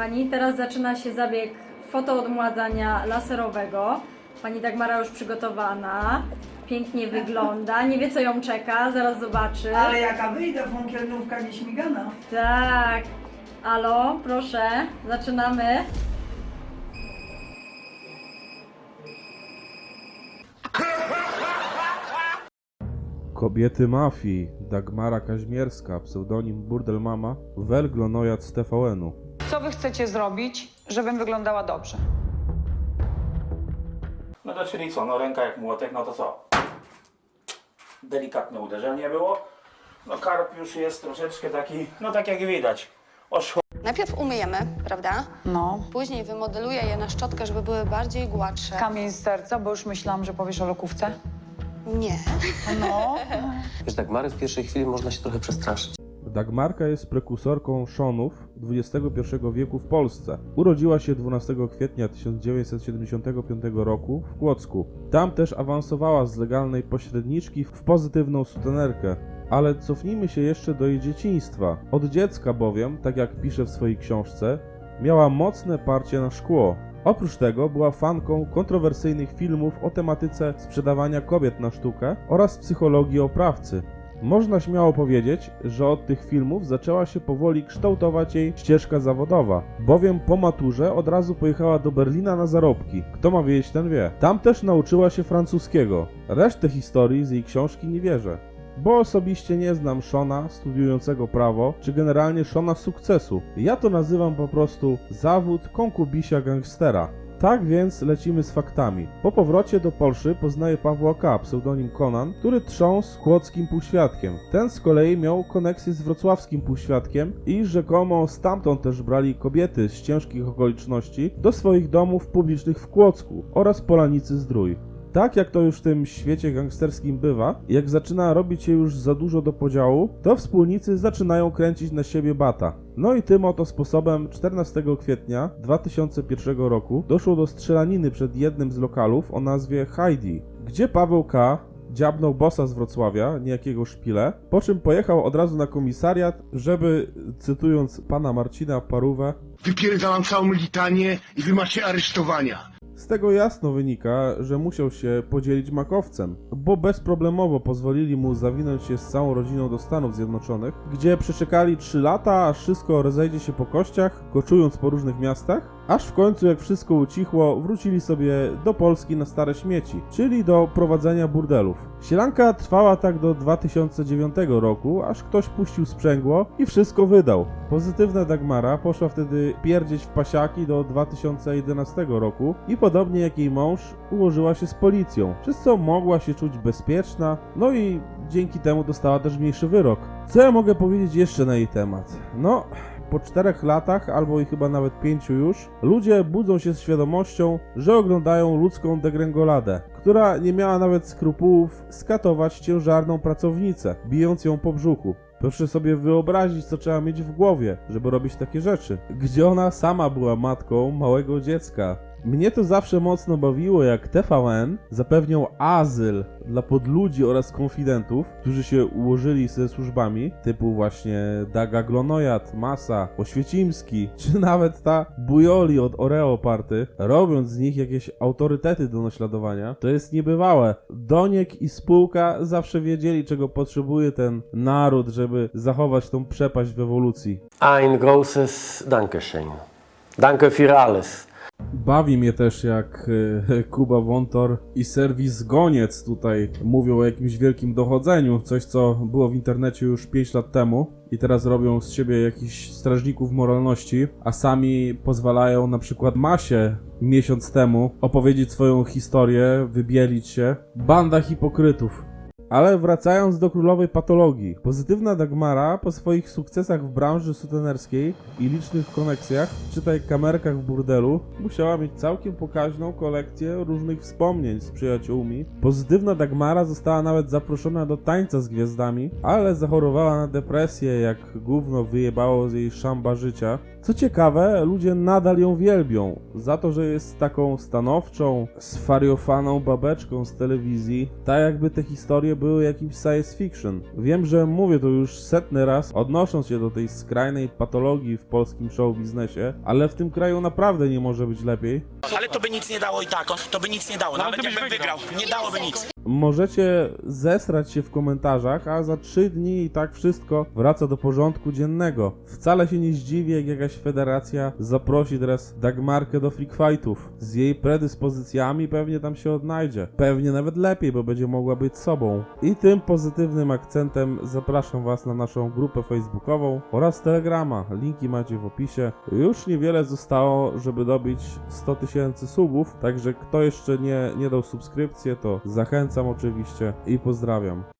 kochani. Teraz zaczyna się zabieg fotoodmładzania laserowego. Pani Dagmara już przygotowana. Pięknie wygląda. Nie wie, co ją czeka. Zaraz zobaczy. Ale jaka wyjdę, funkielnówka nieśmigana. Tak. Alo, proszę. Zaczynamy. Kobiety mafii, Dagmara Kaźmierska, pseudonim Burdel Mama, Welglonojad z TVN-u. Co wy chcecie zrobić, żebym wyglądała dobrze? No to czyli co, no ręka jak młotek, no to co? Delikatne uderzenie było. No karp już jest troszeczkę taki, no tak jak widać. Oż Najpierw umyjemy, prawda? No. Później wymodeluję je na szczotkę, żeby były bardziej gładsze. Kamień z serca, bo już myślałam, że powiesz o lokówce. Nie. No. Wiesz, Dagmary w pierwszej chwili można się trochę przestraszyć. Dagmarka jest prekursorką Szonów XXI wieku w Polsce. Urodziła się 12 kwietnia 1975 roku w Kłodzku. Tam też awansowała z legalnej pośredniczki w pozytywną sutenerkę. Ale cofnijmy się jeszcze do jej dzieciństwa. Od dziecka bowiem, tak jak pisze w swojej książce, miała mocne parcie na szkło. Oprócz tego była fanką kontrowersyjnych filmów o tematyce sprzedawania kobiet na sztukę oraz psychologii oprawcy. Można śmiało powiedzieć, że od tych filmów zaczęła się powoli kształtować jej ścieżka zawodowa, bowiem po maturze od razu pojechała do Berlina na zarobki. Kto ma wiedzieć, ten wie. Tam też nauczyła się francuskiego. Resztę historii z jej książki nie wierzę. Bo osobiście nie znam Shona studiującego prawo, czy generalnie Shona sukcesu. Ja to nazywam po prostu zawód konkubisia gangstera. Tak więc lecimy z faktami. Po powrocie do Polszy poznaje Pawła K., pseudonim Conan, który trząsł kłodzkim półświadkiem. Ten z kolei miał koneksję z wrocławskim półświadkiem i rzekomo stamtąd też brali kobiety z ciężkich okoliczności do swoich domów publicznych w Kłodzku oraz Polanicy Zdrój. Tak jak to już w tym świecie gangsterskim bywa, jak zaczyna robić się już za dużo do podziału, to wspólnicy zaczynają kręcić na siebie bata. No i tym oto sposobem 14 kwietnia 2001 roku doszło do strzelaniny przed jednym z lokalów o nazwie Heidi, gdzie Paweł K. dziabnął bossa z Wrocławia, niejakiego szpile, po czym pojechał od razu na komisariat, żeby, cytując pana Marcina Parówę, Wypierdalam całą litanię i wy macie aresztowania. Z tego jasno wynika, że musiał się podzielić makowcem, bo bezproblemowo pozwolili mu zawinąć się z całą rodziną do Stanów Zjednoczonych, gdzie przeczekali 3 lata, aż wszystko rozejdzie się po kościach, koczując po różnych miastach, aż w końcu jak wszystko ucichło, wrócili sobie do Polski na stare śmieci, czyli do prowadzenia burdelów. Sielanka trwała tak do 2009 roku, aż ktoś puścił sprzęgło i wszystko wydał. Pozytywna Dagmara poszła wtedy pierdzieć w pasiaki do 2011 roku i podobnie jak jej mąż ułożyła się z policją, przez co mogła się czuć bezpieczna, no i dzięki temu dostała też mniejszy wyrok. Co ja mogę powiedzieć jeszcze na jej temat? No, po czterech latach, albo i chyba nawet pięciu już, ludzie budzą się z świadomością, że oglądają ludzką degrengoladę, która nie miała nawet skrupułów skatować ciężarną pracownicę, bijąc ją po brzuchu. Proszę sobie wyobrazić, co trzeba mieć w głowie, żeby robić takie rzeczy. Gdzie ona sama była matką małego dziecka. Mnie to zawsze mocno bawiło, jak TVN zapewniał azyl dla podludzi oraz konfidentów, którzy się ułożyli ze służbami, typu właśnie Daga Glonojad, Masa, Oświecimski, czy nawet ta Bujoli od Oreo Party, robiąc z nich jakieś autorytety do naśladowania. To jest niebywałe. Doniek i spółka zawsze wiedzieli, czego potrzebuje ten naród, żeby zachować tą przepaść w ewolucji. Ein großes Dankeschön. Danke für alles. Bawi mnie też jak e, Kuba Wątor i serwis Goniec tutaj mówią o jakimś wielkim dochodzeniu, coś co było w internecie już 5 lat temu i teraz robią z siebie jakichś strażników moralności, a sami pozwalają na przykład Masie miesiąc temu opowiedzieć swoją historię, wybielić się. Banda hipokrytów. Ale wracając do królowej patologii. Pozytywna Dagmara po swoich sukcesach w branży sutenerskiej i licznych koneksjach, czytaj kamerkach w burdelu, musiała mieć całkiem pokaźną kolekcję różnych wspomnień z przyjaciółmi. Pozytywna Dagmara została nawet zaproszona do tańca z gwiazdami, ale zachorowała na depresję, jak gówno wyjebało z jej szamba życia. Co ciekawe, ludzie nadal ją wielbią za to, że jest taką stanowczą, swariowaną babeczką z telewizji, tak jakby te historie były jakimś science fiction. Wiem, że mówię to już setny raz, odnosząc się do tej skrajnej patologii w polskim show biznesie, ale w tym kraju naprawdę nie może być lepiej. Ale to by nic nie dało i tak, on- to by nic nie dało, nawet jakbym wygrał, nie dałoby nic. Możecie zesrać się w komentarzach, a za trzy dni i tak wszystko wraca do porządku dziennego. Wcale się nie zdziwię, jak jakaś federacja zaprosi teraz Dagmarkę do freak fightów. Z jej predyspozycjami pewnie tam się odnajdzie. Pewnie nawet lepiej, bo będzie mogła być sobą. I tym pozytywnym akcentem zapraszam Was na naszą grupę facebookową oraz Telegrama. Linki macie w opisie. Już niewiele zostało, żeby dobić 100 tysięcy subów, także kto jeszcze nie, nie dał subskrypcji, to zachęcam oczywiście i pozdrawiam.